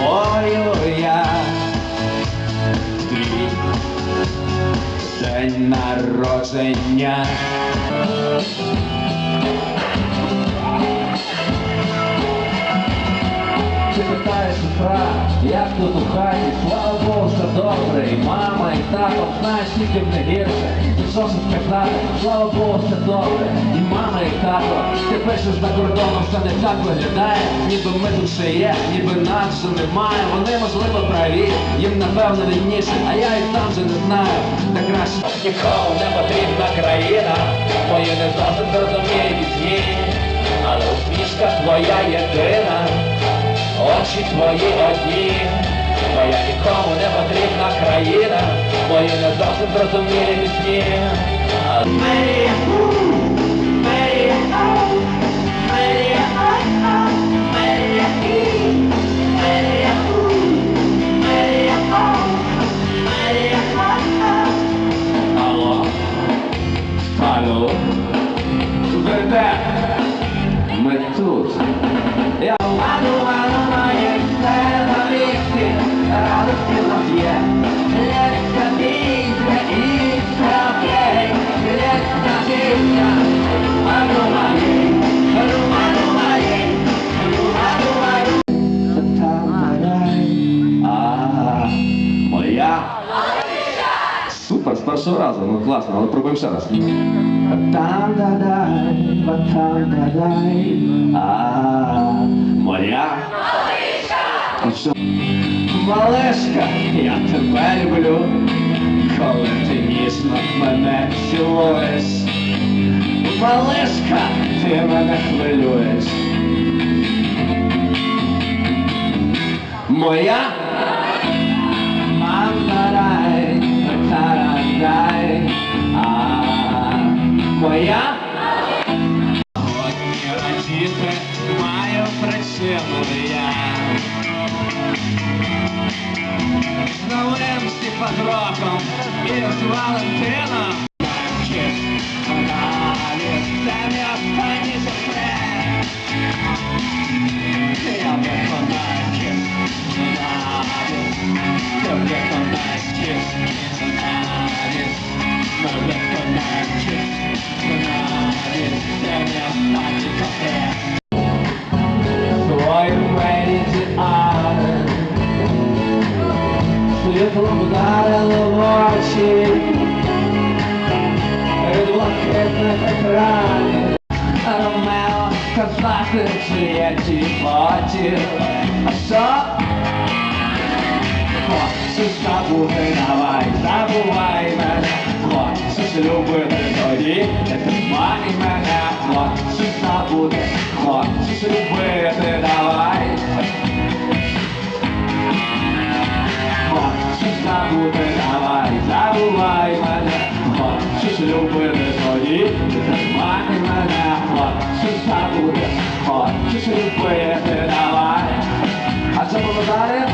тобою я. Твій день народження. Питаєш сестра, як тут у хаті, слава Богу, все добре, і мама, і тато, знаєш, тільки не гірше. Ти що ж сказати, слава Богу, все добре, і мама, і тато, ти пишеш за кордоном, все не так виглядає, ніби ми тут ще є, ніби нас вже немає. Вони можливо праві, їм напевно вільніше, а я і там же не знаю, де краще. Нікому не потрібна країна, мої не зовсім зрозуміє пісні, але усмішка твоя єдина. Очі твої одні, моя нікому не потрібна країна, мої не зовсім зрозумілі пісні. А Марія, Марія, моя. Супер, з першого разу, ну класно, але пробуємо ще раз. Там-да-дай, там-да-дай, а моя що? Малешка, я тебе люблю, коли ти ніжно мене цілуєш. Малешка, ти мене хвилюєш. Моя я. З новим Степадроком і з Валентином. Світлом вдарило в очі. Від блакитних екранів Ромео сказати Джульєті потім А що? Хочеш забути, давай, забувай мене. Хочеш любити тоді, не тримай мене. Хочеш забути, хочеш любити, забувай, забувай мене, хочеш любити тоді, тримай мене, хочеш забути, хочеш любити, давай. А що побажає?